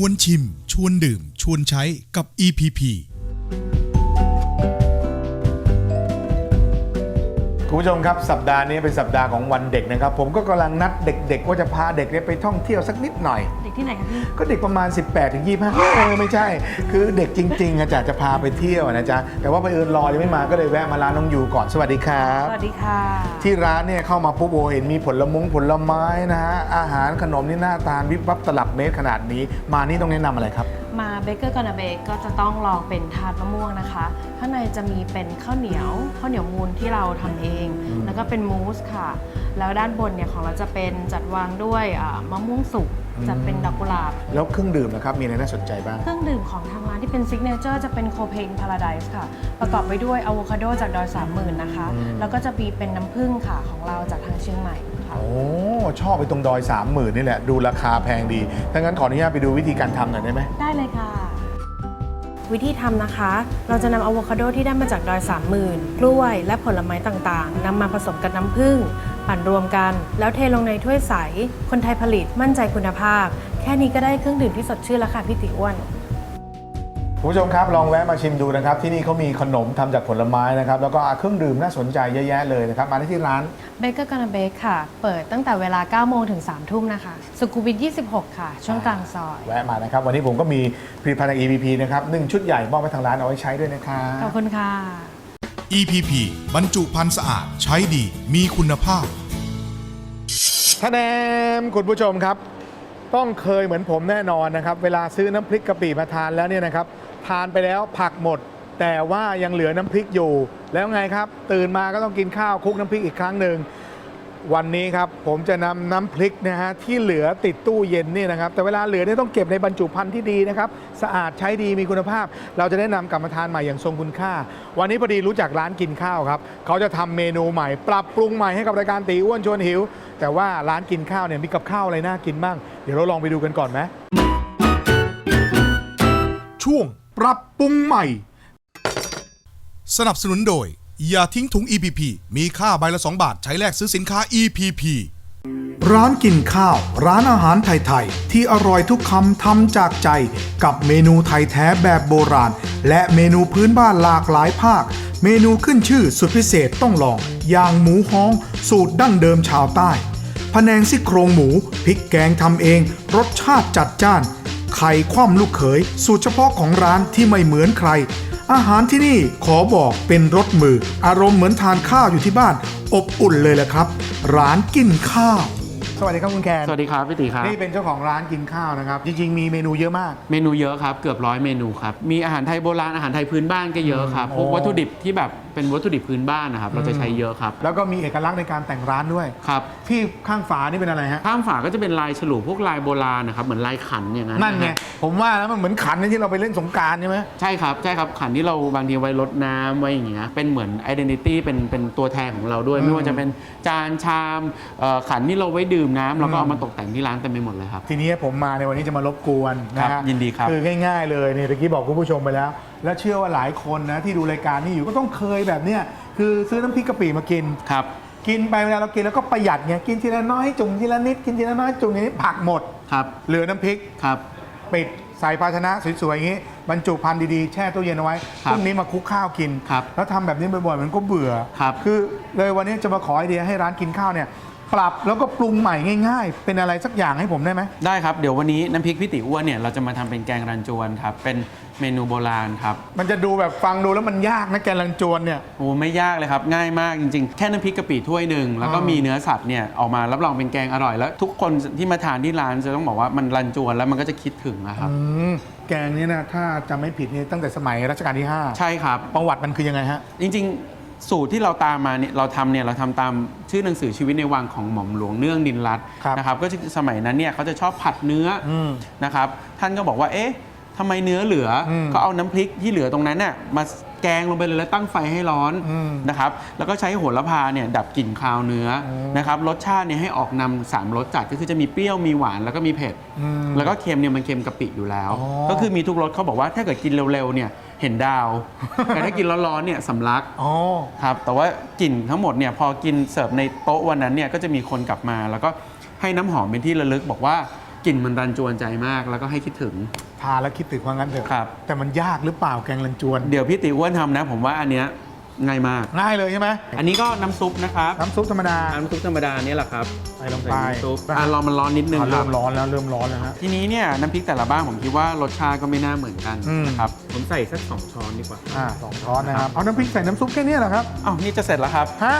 วนชิม ชวนดื่ม ชวนใช้กับ EPP คุณผู้ชมครับสัปดาห์นี้เป็นสัปดาห์ของวันเด็กนะครับ ผมก็กำลังนัดเด็กๆ ว่าจะพาเด็กเนี่ยไปท่องเที่ยวสักนิดหน่อย เด็กที่ไหนคะพี่ ก็เด็กประมาณ 18ถึง25เออไม่ใช่ คือเด็กจริงๆอาจารย์จะพาไปเที่ยวนะจ๊ะแต่ว่าไปเอิญรอยังไม่มาก็เลยแวะมาร้านน้องยูก่อนสวัสดีครับ สวัสดีค่ะ ที่ร้านเนี่ยเข้ามาปุ๊บโอเห็นมีผลมงผลไม้นะฮะอาหารขนมนี่หน้าตาวิบวับตลับเมตรขนาดนี้ มานี่ต้องแนะนำอะไรครับ มาเบเกอร์กอนาเบกก็จะต้องลองเป็นทาร์ตมะม่วงนะคะ ข้างในจะมีเป็นข้าวเหนียวข้าวเหนียวมูนที่เราทำเอง แล้วก็เป็นมูสค่ะ แล้วด้านบนเนี่ยของเราจะเป็นจัดวางด้วยอ่ามะม่วงสุกจัดเป็นดอกกุหลาบ แล้วเครื่องดื่มนะครับมีอะไรน่าสนใจบ้าง เครื่องดื่มของทางร้านที่เป็นซิกเนเจอร์จะเป็นโคเพนพาราไดส์ค่ะ ประกอบไปด้วยอะโวคาโดจากดอยสามหมื่นนะคะ อืม แล้วก็จะมีเป็นน้ำผึ้งค่ะของเราจากทางเชียงใหม่ค่ะ โอ้ชอบไปตรงดอยสามหมื่นนี่แหละ ดูราคาแพงดีถ้างั้นขออนุญาตไปดูวิธีการทำหน่อยได้ไหม ได้เลยค่ะ วิธีทำนะคะ เราจะนำอะโวคาโดที่ได้มาจากดอยสามหมื่นกล้วยและผลไม้ต่างๆนำมาผสมกับน้ำผึ้งปั่นรวมกัน แล้วเทลงในถ้วยใส คนไทยผลิตมั่นใจคุณภาพ แค่นี้ก็ได้เครื่องดื่มที่สดชื่นแล้วค่ะพี่ติอ้วน คุณผู้ชมครับลองแวะมาชิมดูนะครับ ที่นี่เขามีขนมทำจากผลไม้นะครับ แล้วก็เครื่องดื่มน่าสนใจเยอะแยะเลยนะครับ มาได้ที่ร้านเบเกอร์กานาเบกค่ะ เปิดตั้งแต่เวลา 9 โมงถึง 3 ทุ่มนะคะ สุขุมวิท 26 ค่ะ ช่วงกลางซอย แวะมานะครับ วันนี้ผมก็มีผลิตภัณฑ์จาก EPP นะครับหนึ่งชุดใหญ่มอบไปทางร้านเอาไว้ใช้ด้วยนะครับขอบคุณค่ะ EPP บรรจุภัณฑ์สะอาดใช้ดีมีคุณภาพท่านแอมคุณผู้ชมครับ ต้องเคยเหมือนผมแน่นอนนะครับ เวลาซื้อน้ำพริกกะปิมาทานแล้วเนี่ยนะครับทานไปแล้วผักหมด แต่ว่ายังเหลือน้ำพริกอยู่ แล้วไงครับ ตื่นมาก็ต้องกินข้าวคุกน้ำพริกอีกครั้งหนึ่งวันนี้ครับผมจะนำน้ำพริกนะฮะที่เหลือติดตู้เย็นนี่นะครับ แต่เวลาเหลือเนี่ยต้องเก็บในบรรจุภัณฑ์ที่ดีนะครับ สะอาดใช้ดีมีคุณภาพ เราจะได้นำกลับมาทานใหม่อย่างทรงคุณค่า วันนี้พอดีรู้จักร้านกินข้าวครับ เขาจะทำเมนูใหม่ ปรับปรุงใหม่ให้กับรายการตีอ้วนชวนหิว แต่ว่าร้านกินข้าวเนี่ยมีกับข้าวอะไรน่ากินบ้าง เดี๋ยวเราลองไปดูกันก่อนไหมช่วง ปรับปรุงใหม่ สนับสนุนโดย อย่าทิ้งถุง EPP มีค่าใบละ 2 บาท ใช้แลกซื้อสินค้า EPP ร้านกินข้าว ร้านอาหารไทย ๆ ที่อร่อยทุกคำทำจากใจ กับเมนูไทยแท้แบบโบราณ และเมนูพื้นบ้านหลากหลายภาค เมนูขึ้นชื่อสุดพิเศษต้องลอง อย่างหมูฮ้อง สูตรดั้งเดิมชาวใต้พะแนงซี่โครงหมูพริกแกงทำเอง รสชาติจัดจ้าน ไข่คว่ำลูกเขย สูตรเฉพาะของร้านที่ไม่เหมือนใคร อาหารที่นี่ขอบอกเป็นรสมือ อารมณ์เหมือนทานข้าวอยู่ที่บ้าน อบอุ่นเลยแหละครับ ร้านกินข้าว สวัสดีครับคุณแคนสวัสดีครับพี่ติครับ นี่เป็นเจ้าของร้านกินข้าวนะครับ จริง ๆ มีเมนูเยอะมาก เมนูเยอะครับ เกือบร้อยเมนูครับ มีอาหารไทยโบราณอาหารไทยพื้นบ้านก็เยอะครับอืมพวกโอ้วัตถุดิบที่แบบเป็นวัตถุดิบพื้นบ้านนะครับ เราจะใช้เยอะครับแล้วก็มีเอกลักษณ์ในการแต่งร้านด้วย ครับ ที่ข้างฝานี่เป็นอะไรฮะ ข้ามฝาก็จะเป็นลายฉลุพวกลายโบราณนะครับ เหมือนลายขันอย่างนั้นนั่นไงะฮะผมว่าแล้วมันเหมือนขันที่เราไปเล่นสงกรารใช่ไหม ใช่ครับ ใช่ครับ ขันที่เราบางทีไว้รดน้ำไว้อย่างเงี้ย เป็นเหมือน identity เป็น เป็นตัวแทนของเราด้วยอืมไม่ว่าจะเป็นจานชามเอ่อขันที่เราไว้ดื่มน้ำเราก็เอามาตกแต่งที่ร้านเต็มไปหมดเลยครับ ทีนี้ผมมาในวันนี้จะมารบกวนนะครัฮะบยินดีครับ คือง่าย ๆ เลยนี่ตะกี้บอกคุณผู้ชมไปแล้ว และเชื่อว่าหลายคนนะที่ดูรายการนี้อยู่ก็ต้องเคยแบบเนี้ยคือซื้อน้ำพริกกะปิมากิน ครับ กินไปเวลาเรากินแล้วก็ประหยัดไงกินทีละน้อยจุ่มทีละนิดกินทีละน้อยจุ่มอย่างนี้ผักหมด ครับ เหลือน้ำพริก ครับ ปิดใส่ภาชนะสวยๆอย่างนี้บรรจุภัณฑ์ดีๆ แช่ตู้เย็นเอาไว้ครับพรุ่งนี้มาคลุกข้าวกิน ครับแล้วทำแบบนี้บ่อยๆมันก็เบื่อครับคือเลยวันนี้จะมาขอไอเดียให้ร้านกินข้าวเนี่ย ปรับแล้วก็ปรุงใหม่ง่าย ๆ เป็นอะไรสักอย่างให้ผมได้ไหม ได้ครับ เดี๋ยววันนี้น้ำพริกพี่ติอ้วนเนี่ยเราจะมาทำเป็นแกงรันจวนครับ เป็น เมนูโบราณครับมันจะดูแบบฟังดูแล้วมันยากนะแกงรันจวนเนี่ย โอ้ไม่ยากเลยครับ ง่ายมากจริงๆ แค่น้ำพริกกะปิถ้วยหนึ่งแล้วก็อ่ามีมีเนื้อสัตว์เนี่ยออกมารับรองเป็นแกงอร่อยแล้ว ทุกคนที่มาทานที่ร้านจะต้องบอกว่ามันรันจวนแล้วมันก็จะคิดถึงนะครับ อืมแกงนี้นะถ้าจำไม่ผิดนี่ตั้งแต่สมัยรัชกาลที่5ใช่ครับ ประวัติมันคือยังไงฮะ จริงๆ สูตรที่เราตามมาเนี่ยเราทำเนี่ยเราทำตามชื่อหนังสือชีวิตในวังของหม่อมหลวงเนื่องดินรัตน์ครับนะครับก็จะสมัยนั้นเนี่ยเขาจะชอบผัดเนื้ออม นะครับท่านก็บอกว่าเอ๊ะ ทำไมเนื้อเหลืออมก็เอาน้ำพริกที่เหลือตรงนั้นน่ะมาแกงลงไปเลยแล้วตั้งไฟให้ร้อนอืมนะครับ แล้วก็ใช้โหระพาเนี่ยดับกลิ่นคาวเนื้ออมนะครับ รสชาติเนี่ยให้ออกนำสามรสจัดก็คือจะมีเปรี้ยวมีหวานแล้วก็มีเผ็ดอืมแล้วก็เค็มเนี่ยมันเค็มกะปิอยู่แล้วอ๋อก็คือมีทุกรสเขาบอกว่าถ้าเกิดกินเร็วๆเนี่ยเห็นดาว แต่ถ้ากินร้อนๆเนี่ยสำลักอ๋อครับ แต่ว่ากลิ่นทั้งหมดเนี่ยพอกินเสิร์ฟในโต๊ะวันนั้นเนี่ยก็จะมีคนกลับมา แล้วก็ให้น้ำหอมเป็นที่ระลึกบอกว่า กลิ่นมันรันจวนใจมาก แล้วก็ให้คิดถึง ทานแล้วคิดถึงว่างั้นเถอะครับ แต่มันยากหรือเปล่าแกงรันจวน เดี๋ยวพี่ติอ้วนทำนะ ผมว่าอันเนี้ยง่ายมาก ง่ายเลยใช่ไหมอันนี้ก็น้ำซุปนะครับน้ำซุปธรรมดาน้ำซุปธรรมดาเนี่ยแหละครับใส่ลงไปน้ำซุปอะรอมันร้อนนิดนึงอะคเริ่รับมร้อนแล้วเริ่มร้อนแล้วฮะ ทีนี้เนี่ยน้ำพริกแต่ละบ้านผมคิดว่ารสชาติก็ไม่น่าเหมือนกันอืม นะครับผมใส่สักสองช้อนดีกว่าอ่าสองช้อนนะครับ เอาน้ำพริกใส่น้ำซุปแค่เนี้ยเหรอครับ อ้าวนี่จะเสร็จแล้วครับ ฮะ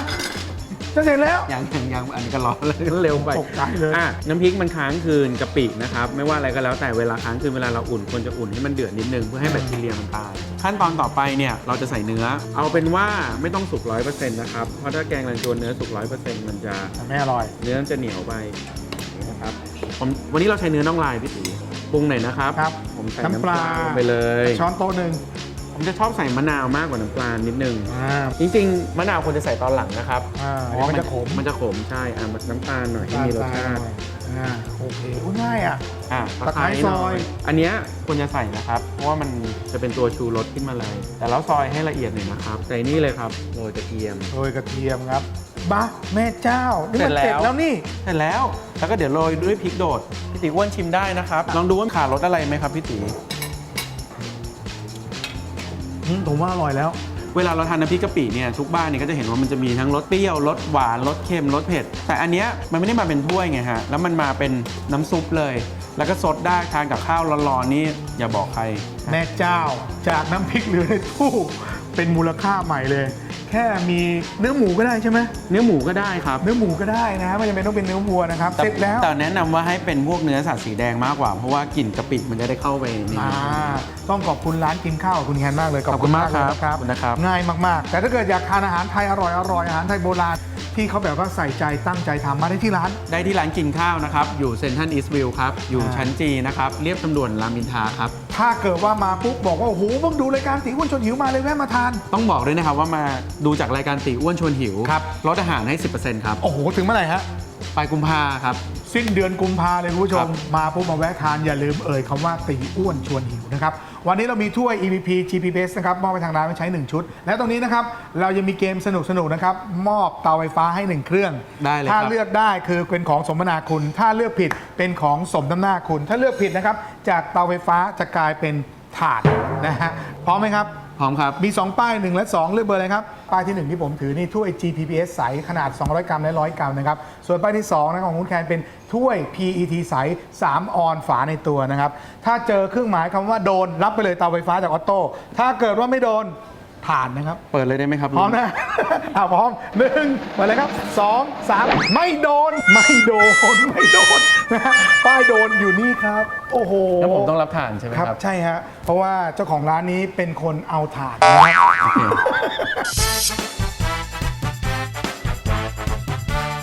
จะเสร็จแล้ว ยังยังยังอันนี้ก็ร้อนแล้วเร็วไปตกใจเลย อะน้ำพริกมันค้างคืนกะปินะครับ ไม่ว่าอะไรก็แล้วแต่เวลาค้างคืนเวลาเราอุ่นควรจะอุ่นให้มันเดือดนิดนึงเพื่อให้แบคทีเรียมันตายขั้นตอนต่อไปเนี่ยเราจะใส่เนื้อ เอาเป็นว่าไม่ต้องสุกร้อยเปอร์เซ็นต์นะครับเพราะถ้าแกงรันจวนเนื้อสุกร้อยเปอร์เซ็นต์มันจะไม่อร่อย เนื้อมันจะเหนียวไปนี่นะครับผมวันนี้เราใช้เนื้อน่องลายพี่ตีปรุงหน่อยนะครับ ครับผมใส่น้ำน้ำปปลาลา ลงไปเลยช้อนโต๊ะหนึ่ง ผมจะชอบใส่มะนาวมากกว่าน้ำปลานิดนึง อ่า จริงๆมะนาวควรจะใส่ตอนหลังนะครับ อ่าเพราะว่าเดี๋ยวมันจะขมมันจะขมใช่อะน้ำตาลหน่อยให้มีรสชาติ อ่าโอเคอุ๊ยง่ายอะ อะตะไคร้หน่ซอยอันเนี้ยควรจะใส่นะครับ เพราะว่ามันจะเป็นตัวชูรสขึ้นมาเลย แต่แล้วซอยให้ละเอียดหน่อยนะครับ ใส่นี่เลยครับโรยกระเทียม โรยกระเทียมครับบ้าแม่เจ้านี่มันเสร็เสร็จจแล้ว แล้วนี่ เสร็จแล้ว แล้วก็เดี๋ยวโรยด้วยพริกโดด พี่ติอ้วนชิมได้นะครับ ลองดูว่าขาดรสอะไรไหมครับพี่ติ อืมผมว่าอร่อยแล้ว เวลาเราทานน้ำพริกกะปิเนี่ยทุกบ้านเนี่ยก็จะเห็นว่ามันจะมีทั้งรสเปรี้ยวรสหวานรสเค็มรสเผ็ด แต่อันเนี้ยมันไม่ได้มาเป็นถ้วยไงฮะ แล้วมันมาเป็นน้ำซุปเลย แล้วก็สดได้ทานกับข้าวร้อนๆนี่อย่าบอกใคร แม่เจ้าจากน้ำพริกเหลือในตู้ เป็นมูลค่าใหม่เลย แค่มีเนื้อหมูก็ได้ใช่ไหมเนื้อหมูก็ได้ครับ เนื้อหมูก็ได้นะไม่จำเป็นต้องเป็นเนื้อวัวนะครับแต่เสร็จแล้วแต่แนะนำว่าให้เป็นพวกเนื้อสัตว์สีแดงมากกว่า เพราะว่ากลิ่นกะปิมันจะได้เข้าไปในอ่าเนื้อต้องขอบคุณร้านกินข้าวของคุณแฮนมากเลยขอบคุณมากครับเลยนะขอบคุณนะครับ ง่ายมาก ๆ แต่ถ้าเกิดอยากทานอาหารไทยอร่อยอร่อยอาหารไทยโบราณ ที่เขาแบบว่าใส่ใจตั้งใจทำมาได้ที่ร้าน ได้ที่ร้านกินข้าวนะครับ อยู่เซนทันอีสต์วิวครับ อยู่อ่าชั้นจีนะครับ เรียบทางด่วนรามอินทราครับ ถ้าเกิดว่ามาปุ๊บบอกว่า โอ้โหเพิ่งดูรายการตีอ้วนชวนหิวมาเลยแวะมาทาน ต้องบอกด้วยนะครับว่ามาดูจากรายการตีอ้วนชวนหิวครับ ลดอาหารให้ 10%ครับ โอ้โห ถึงเมื่อไหร่ฮะไปกุมภาครับ สิ้นเดือนกุมภาเลยคุณผู้ชครัมบมาปุ๊บมาแวะทานอย่าลืมเอ่ยคำว่าตีอ้วนชวนหิวนะครับ วันนี้เรามีถ้วย EVP GP Best นะครับมอบไปทางร้านไว้ใช้ 1 ชุด และตรงนี้นะครับเรายังมีเกมสนุกๆนะครับมอบเตาไฟฟ้าให้ 1 เครื่องได้เลยถ้าครับ เลือกได้คือเป็นของสมนาคุณ ถ้าเลือกผิดเป็นของสมน้ำหน้าคุณ ถ้าเลือกผิดนะครับจากเตาไฟฟ้าจะกลายเป็นถ่านนะฮะพร้อมไหมครับ พร้อมครับ มี 2 ป้าย 1 และ 2 เลือกเบอร์เลยครับ ป้ายที่ 1 ที่ผมถือนี่ถ้วย GPPS ใสขนาด 200 กรัมและ 100 กรัมนะครับ ส่วนป้ายที่2นะของคุณแคนเป็นถ้วย PET ใส 3 ออนฝาในตัวนะครับ ถ้าเจอเครื่องหมายคำว่าโดนรับไปเลยเตาไฟฟ้าจากออโต้ถ้าเกิดว่าไม่โดน ผ่านนะครับ เปิดเลยได้ไหมครับพร้อมนะ อ่าพร้อมหนึ่งมาเลยครับสองสามไม่โดน ไม่โดน ไม่โดนนะฮะป้ายโดนอยู่นี่ครับ โอ้โห แล้วผมต้องรับทานใช่ไหมครับครับใช่ฮะ เพราะว่าเจ้าของร้านนี้เป็นคนเอาถ่านโอเค